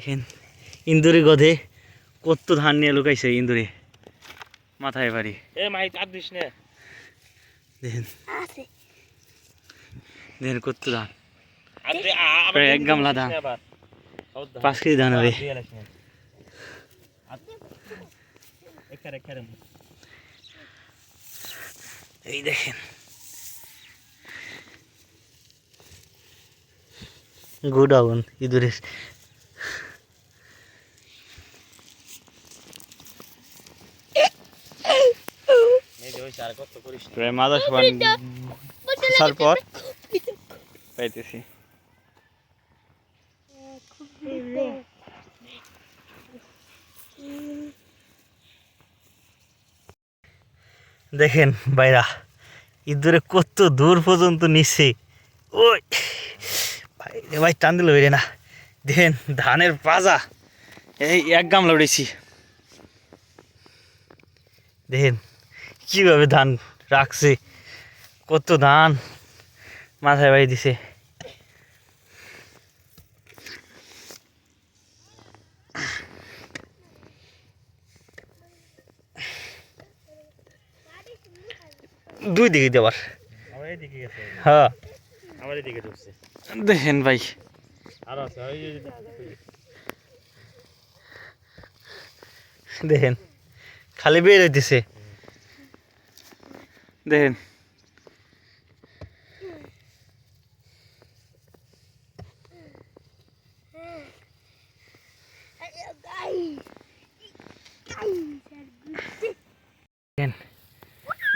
দেখেন ইন্দুরে গধে কত ধান নিয়ে লুকাইছে ইন্দুরে। মাথায় বাড়ি এ মাই কাট দিস নে। দেখেন। আছে। দেখেন কত ধান। আর আবার এক গামলা ধান। পাঁচ কেজি ধান হবে। এই দেখেন। গুড আগুন ইঁদুরের। সমান আসার পর? পাইতেছি। দেখেন বাইরা ইঁদুরে কত দূর পর্যন্ত নিচ্ছে ওই ভাই ভাই টান দিল বেরে না। দেখেন ধানের পাজা এই এক গামলা উড়েছি। দেখেন কীভাবে ধান রাখছে কত ধান মাথায় বাড়ি দিছে। দুই দিকে দেবার হ্যাঁ। দেখেন ভাই। দেখেন। খালি বের হইতেছে দেখেন।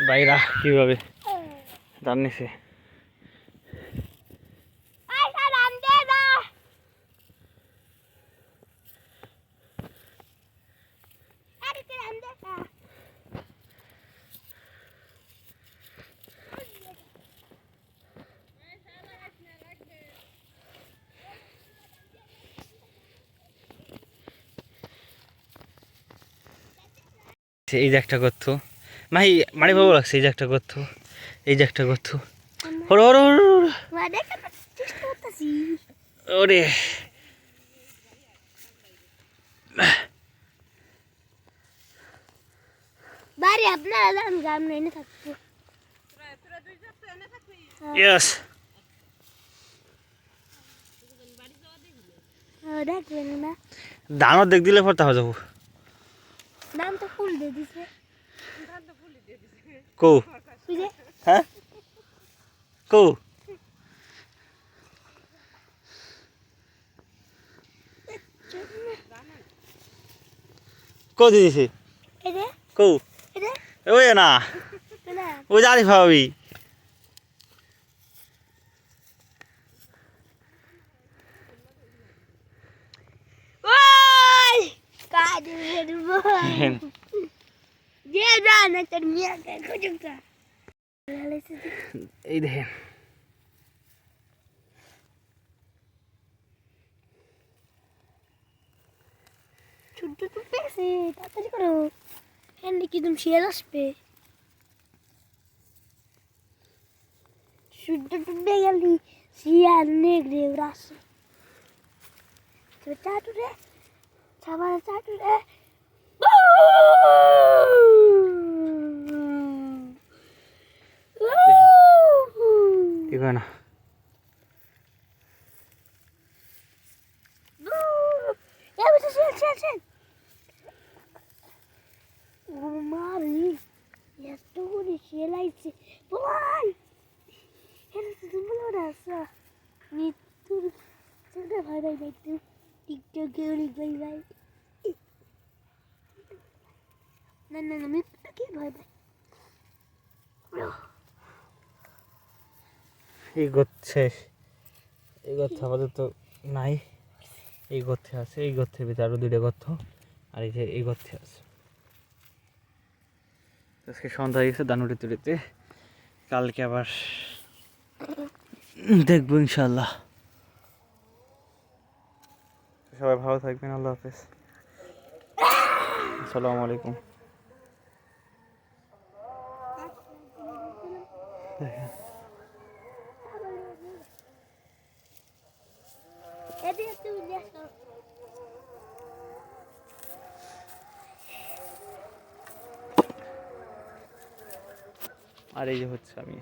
বাইরা কীভাবে ধান নিছে এই যে একটা করতো মাহি মারি বাবু লাগছে এই যে একটা করতো এই যে একটা করতো ওরে ওরে ওরে। বাড়ি আপনারা যান গ্রাম এনে থাকব। ইয়েস দেখবেন না। ধানও দেখ দিলে পর তাহলে যাব। দাম তো ফুল দিয়ে দিছে। কো। বুঝে হ্যাঁ? কৌ। কৌ দিয়েছে কো। ওই না। না ও জানি ভাবি। এই দেখেন ছোট্ট তো পেয়েছে তাড়াতাড়ি করো হ্যাঁ নাকি তুমি শিয়াল আসবে শুদ্ধ টুটে গেলি শিয়াল নেগড়ে ওরা আসে তো চাটু রে কি কয় না Ya bisa sih, sih, sih. Mari. Ya tuh di sini sih. Boy. Ini tuh belum rasa. Nih tuh. Sudah bye bye bye tuh. TikTok ke bye bye. না না না, আমি কি ভয় পাই এই গচ্ছে এই আপাতত নাই এই গর্থে আছে এই গর্থের ভিতরে আরও দুইটা গর্থ আর এই যে এই গর্থে আছে আজকে সন্ধ্যা হয়ে গেছে দানুটি তুলিতে কালকে আবার দেখব ইনশাল্লাহ সবাই ভালো থাকবেন আল্লাহ হাফেজ। আসসালামু আলাইকুম। আর এই যে হচ্ছে আমি।